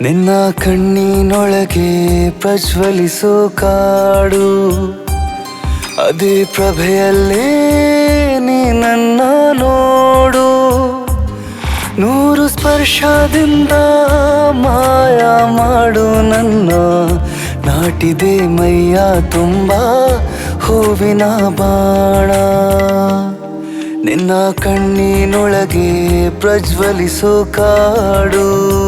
ನಿನ್ನ ಕಣ್ಣಿನೊಳಗೆ ಪ್ರಜ್ವಲಿಸೋ ಕಾಡು. ಅದೇ ಪ್ರಭೆಯಲ್ಲೇ ನೀ ನನ್ನ ನೋಡು. ನೂರು ಸ್ಪರ್ಶದಿಂದ ಮಾಯ ಮಾಡು ನನ್ನ. ನಾಟಿದೆ ಮೈಯ ತುಂಬ ಹೂವಿನ ಬಾಣ. ನಿನ್ನ ಕಣ್ಣಿನೊಳಗೆ ಪ್ರಜ್ವಲಿಸೋ ಕಾಡು.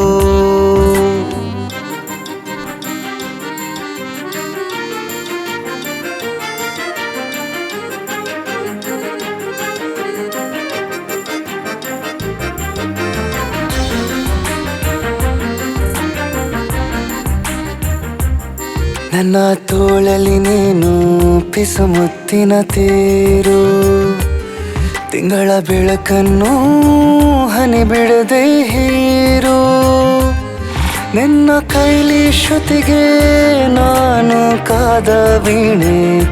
ನನ್ನ ತೋಳಲಿ ನೀನು ಪಿಸುಮುತ್ತಿನ ತೇರು. ತಿಂಗಳ ಬೆಳಕನ್ನು ಹನಿ ಬಿಡದೆ ಹೀರು. ನಿನ್ನ ಕೈಲಿ ಶ್ರುತಿಗೆ ನಾನು ಕಾದ ವೀಣೆ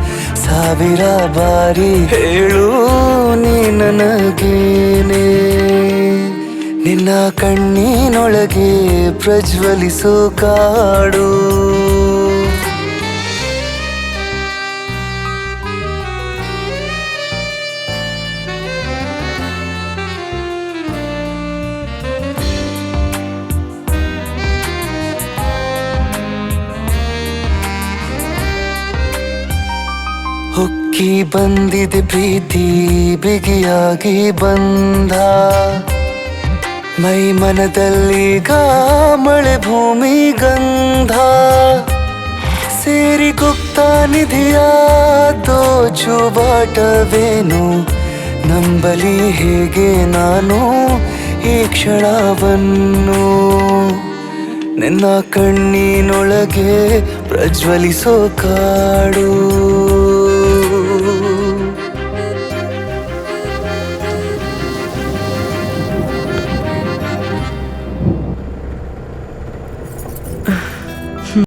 ಸಾವಿರ ಬಾರಿ ಹೇಳು ನೀ ನನಗೇನೆ. ನಿನ್ನ ಕಣ್ಣಿನೊಳಗೆ ಪ್ರಜ್ವಲಿಸೋ ಕಾಡು. ಹೊಕ್ಕಿ ಬಂದಿದೆ ಪ್ರೀತಿ, ಬಿಗಿಯಾಗಿ ಬಂದ. ಮೈ ಮನದಲ್ಲೀಗ ಮಳೆ ಭೂಮಿ ಗಂಧ. ಸೇರಿ ನಿಧಿಯ ದೋಚು ಬಾಟವೇನು ನಂಬಲಿ ಹೇಗೆ ನಾನು ಈ ಕ್ಷಣವನ್ನು? ನಿನ್ನ ಕಣ್ಣಿನೊಳಗೆ ಪ್ರಜ್ವಲಿಸೋ ಕಾಡು.